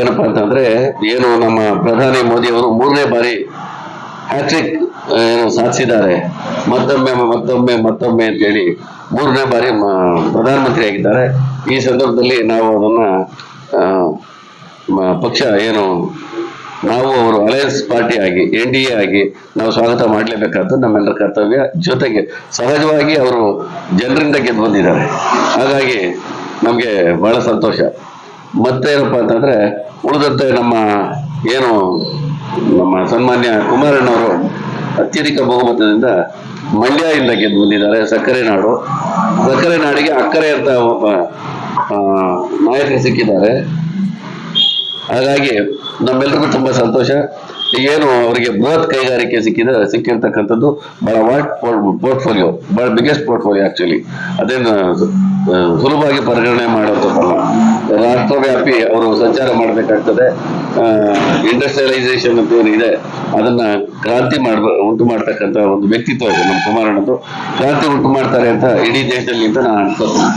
ಏನಪ್ಪಾ ಅಂತಂದ್ರೆ, ಏನು ನಮ್ಮ ಪ್ರಧಾನಿ ಮೋದಿ ಅವರು ಮೂರನೇ ಬಾರಿ ಹ್ಯಾಟ್ರಿಕ್ ಏನು ಸಾಧಿಸಿದ್ದಾರೆ. ಮತ್ತೊಮ್ಮೆ ಮತ್ತೊಮ್ಮೆ ಮತ್ತೊಮ್ಮೆ ಅಂತೇಳಿ ಮೂರನೇ ಬಾರಿ ಪ್ರಧಾನಮಂತ್ರಿ ಆಗಿದ್ದಾರೆ. ಈ ಸಂದರ್ಭದಲ್ಲಿ ನಾವು ಅದನ್ನ ಪಕ್ಷ ಏನು, ನಾವು ಅವರು ಅಲಯನ್ಸ್ ಪಾರ್ಟಿ ಆಗಿ, ಎನ್ ಡಿ ಎ ಆಗಿ ನಾವು ಸ್ವಾಗತ ಮಾಡಲೇಬೇಕಾದ್ದು ನಮ್ಮೆಲ್ಲರ ಕರ್ತವ್ಯ. ಜೊತೆಗೆ ಸಹಜವಾಗಿ ಅವರು ಜನರಿಂದ ಗೆದ್ದು ಬಂದಿದ್ದಾರೆ. ಹಾಗಾಗಿ ನಮಗೆ ಬಹಳ ಸಂತೋಷ. ಮತ್ತೇನಪ್ಪ ಅಂತಂದ್ರೆ ಉಳಿದಂತೆ ನಮ್ಮ ಏನು ನಮ್ಮ ಸನ್ಮಾನ್ಯ ಕುಮಾರಣ್ಣವರು ಅತ್ಯಧಿಕ ಬಹುಮತದಿಂದ ಮಂಡ್ಯದಿಂದ ಗೆದ್ದು ಬಂದಿದ್ದಾರೆ, ಸಕ್ಕರೆ ನಾಡು. ಸಕ್ಕರೆ ನಾಡಿಗೆ ಅಕ್ಕರೆ ಅಂತ ಒಬ್ಬ ನಾಯಕರು ಸಿಕ್ಕಿದ್ದಾರೆ. ಹಾಗಾಗಿ ನಮ್ಮೆಲ್ರಿಗೂ ತುಂಬಾ ಸಂತೋಷ. ಏನು ಅವರಿಗೆ ಬೃಹತ್ ಕೈಗಾರಿಕೆ ಸಿಕ್ಕಿದ, ಸಿಕ್ಕಿರ್ತಕ್ಕಂಥದ್ದು ಬಹಳ ವಾಟ್ ಪೋರ್ಟ್ಫೋಲಿಯೋ ಬಹಳ ಬಿಗ್ಗೆಸ್ಟ್ ಪೋರ್ಟ್ಫೋಲಿಯೋ ಆಕ್ಚುಲಿ ಅದೇನು ಸುಲಭವಾಗಿ ಪರಿಗಣನೆ ಮಾಡುವಂಥದ್ದಲ್ಲ ರಾಷ್ಟ್ರವ್ಯಾಪಿ ಅವರು ಸಂಚಾರ ಮಾಡಬೇಕಾಗ್ತದೆ. ಇಂಡಸ್ಟ್ರಿಯಲೈಸೇಷನ್ ಅಂತ ಏನಿದೆ, ಅದನ್ನ ಕ್ರಾಂತಿ ಮಾಡ ಉಂಟು ಮಾಡ್ತಕ್ಕಂಥ ಒಂದು ವ್ಯಕ್ತಿತ್ವ ಇದೆ ನಮ್ಮ ಕುಮಾರಣ್ಣದು ಕ್ರಾಂತಿ ಉಂಟು ಮಾಡ್ತಾರೆ ಅಂತ ಇಡೀ ದೇಶದಲ್ಲಿ ಅಂತ ನಾನು ಅನ್ಕೋತೀನಿ